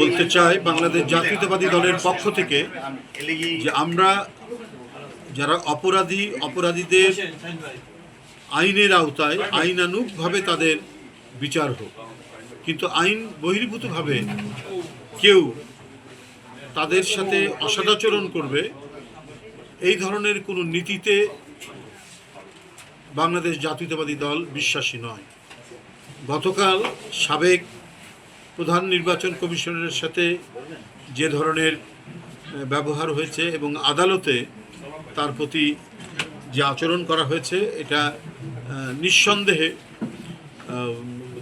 বলতে চাই বাংলাদেশ জাতীয়তাবাদী দলের পক্ষ থেকে যে আমরা যারা অপরাধী, অপরাধীদের আইনের আওতায় আইনানুগভাবে তাদের বিচার হোক। কিন্তু আইন বহির্ভূতভাবে কেউ তাদের সাথে অসদাচরণ করবে, এই ধরনের কোনো নীতিতে বাংলাদেশ জাতীয়তাবাদী দল বিশ্বাসী নয়। গতকাল সাবেক প্রধান নির্বাচন কমিশনারের সাথে যে ধরনের ব্যবহার হয়েছে এবং আদালতে তার প্রতি যে আচরণ করা হয়েছে, এটা নিঃসন্দেহে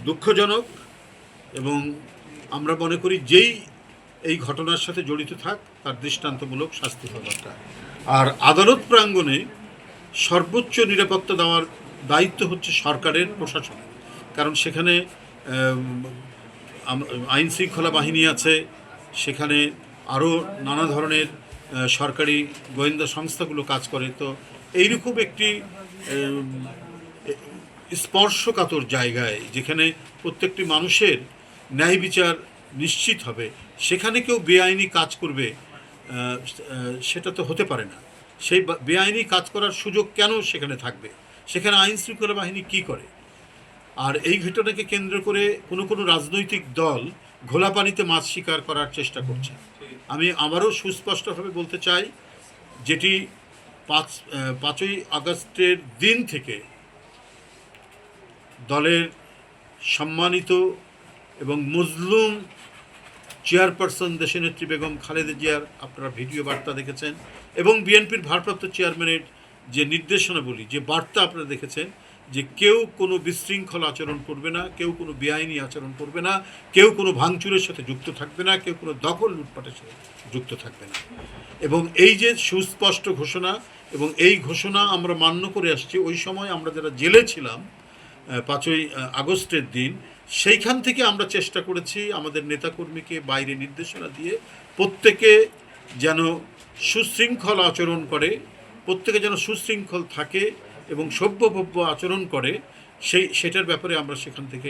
দুঃখজনক এবং আমরা মনে করি যেই এই ঘটনার সাথে জড়িত থাক, তার দৃষ্টান্তমূলক শাস্তি হওয়া দরকার। আর আদালত প্রাঙ্গণে সর্বোচ্চ নিরাপত্তা দেওয়ার দায়িত্ব হচ্ছে সরকারের প্রশাসন। কারণ সেখানে আইন শৃঙ্খলা বাহিনী আছে, সেখানে আরও নানা ধরনের সরকারি গোয়েন্দা সংস্থাগুলো কাজ করে। তো এইরকম একটি স্পর্শকাতর জায়গায় যেখানে প্রত্যেকটি মানুষের ন্যায় বিচার নিশ্চিত হবে, সেখানে কেউ বেআইনি কাজ করবে সেটা তো হতে পারে না। সেই বেআইনি কাজ করার সুযোগ কেন সেখানে থাকবে? সেখানে আইন শৃঙ্খলা বাহিনী কী করে? আর এই ঘটনাকে কেন্দ্র করে কোনো কোনো রাজনৈতিক দল ঘোলা পানিতে মাছ শিকার করার চেষ্টা করছে। আমি আবারও সুস্পষ্টভাবে বলতে চাই, যেটি পাঁচ, পাঁচই আগস্টের দিন থেকে দলের সম্মানিত এবং মজলুম চেয়ারপারসন দেশনেত্রী বেগম খালেদা জিয়ার আপনারা ভিডিও বার্তা দেখেছেন এবং বিএনপির ভারপ্রাপ্ত চেয়ারম্যানের যে নির্দেশনাবলী, যে বার্তা আপনারা দেখেছেন যে কেউ কোনো বিশৃঙ্খল আচরণ করবে না, কেউ কোনো বেআইনি আচরণ করবে না, কেউ কোনো ভাঙচুরের সাথে যুক্ত থাকবে না, কেউ কোনো দখল লুটপাটের সাথে যুক্ত থাকবে না। এবং এই যে সুস্পষ্ট ঘোষণা এবং এই ঘোষণা আমরা মান্য করে আসছি, ওই সময় আমরা যারা জেলে ছিলাম পাঁচই আগস্টের দিন, সেইখান থেকে আমরা চেষ্টা করেছি আমাদের নেতাকর্মীকে বাইরে নির্দেশনা দিয়ে প্রত্যেকে যেন সুশৃঙ্খল আচরণ করে, প্রত্যেকে যেন সুশৃঙ্খল থাকে এবং সভ্যভব্য আচরণ করে, সেই, সেটার ব্যাপারে আমরা সেখান থেকে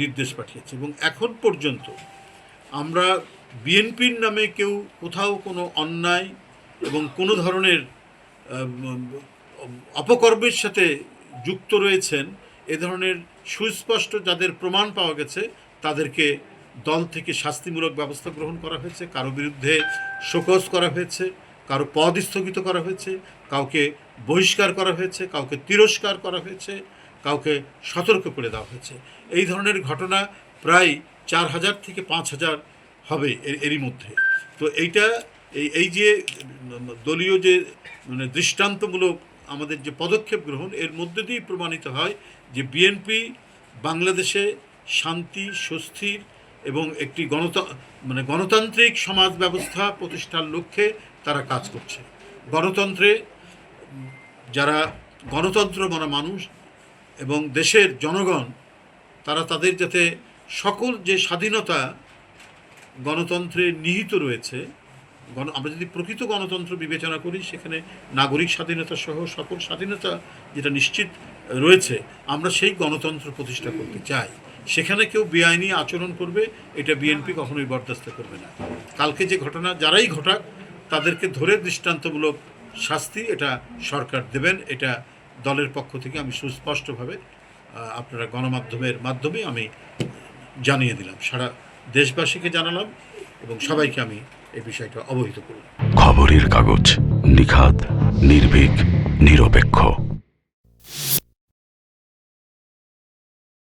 নির্দেশ পাঠিয়েছি। এবং এখন পর্যন্ত আমরা বিএনপির নামে কেউ কোথাও কোনো অন্যায় এবং কোনো ধরনের অপকর্মের সাথে যুক্ত রয়েছেন, এ ধরনের সুস্পষ্ট যাদের প্রমাণ পাওয়া গেছে, তাদেরকে দল থেকে শাস্তিমূলক ব্যবস্থা গ্রহণ করা হয়েছে, কারও বিরুদ্ধে শোকজ করা হয়েছে কারও পদ স্থগিত করা হয়েছে, কাউকে বহিষ্কার করা হয়েছে, কাউকে তিরস্কার করা হয়েছে, কাউকে সতর্ক করে দেওয়া হয়েছে। এই ধরনের ঘটনা প্রায় চার হাজার থেকে পাঁচ হাজার হবে এর- এরই মধ্যে। তো এইটা, এই এই যে, দলীয় যে মানে দৃষ্টান্তমূলক আমাদের যে পদক্ষেপ গ্রহণ, এর মধ্যে দিয়েই প্রমাণিত হয় যে বিএনপি বাংলাদেশে শান্তি সুস্থির এবং একটি গণত মানে গণতান্ত্রিক সমাজ ব্যবস্থা প্রতিষ্ঠার লক্ষ্যে তারা কাজ করছে। গণতন্ত্রে যারা গণতন্ত্র মানা মানুষ এবং দেশের জনগণ, তারা তাদের যাতে সকল যে স্বাধীনতা গণতন্ত্রে নিহিত রয়েছে, গণ, আমরা যদি প্রকৃত গণতন্ত্র বিবেচনা করি, সেখানে নাগরিক স্বাধীনতা সহ সকল স্বাধীনতা যেটা নিশ্চিত রয়েছে, আমরা সেই গণতন্ত্র প্রতিষ্ঠা করতে চাই। সেখানে কেউ বেআইনি আচরণ করবে, এটা বিএনপি কখনোই বরদাস্ত করবে না। কালকে যে ঘটনা, যারাই ঘটাক, তাদেরকে ধরে দৃষ্টান্তমূলক শাস্তি এটা সরকার দেবেন, এটা দলের পক্ষ থেকে আমি সুস্পষ্টভাবে আপনারা গণমাধ্যমের মাধ্যমে আমি জানিয়ে দিলাম। সারা দেশবাসীকে জানালাম এবং সবাইকে আমি এই বিষয়টা অবহিত করলাম। খবরের কাগজ নিখাত নির্ভীক, নিরপেক্ষ।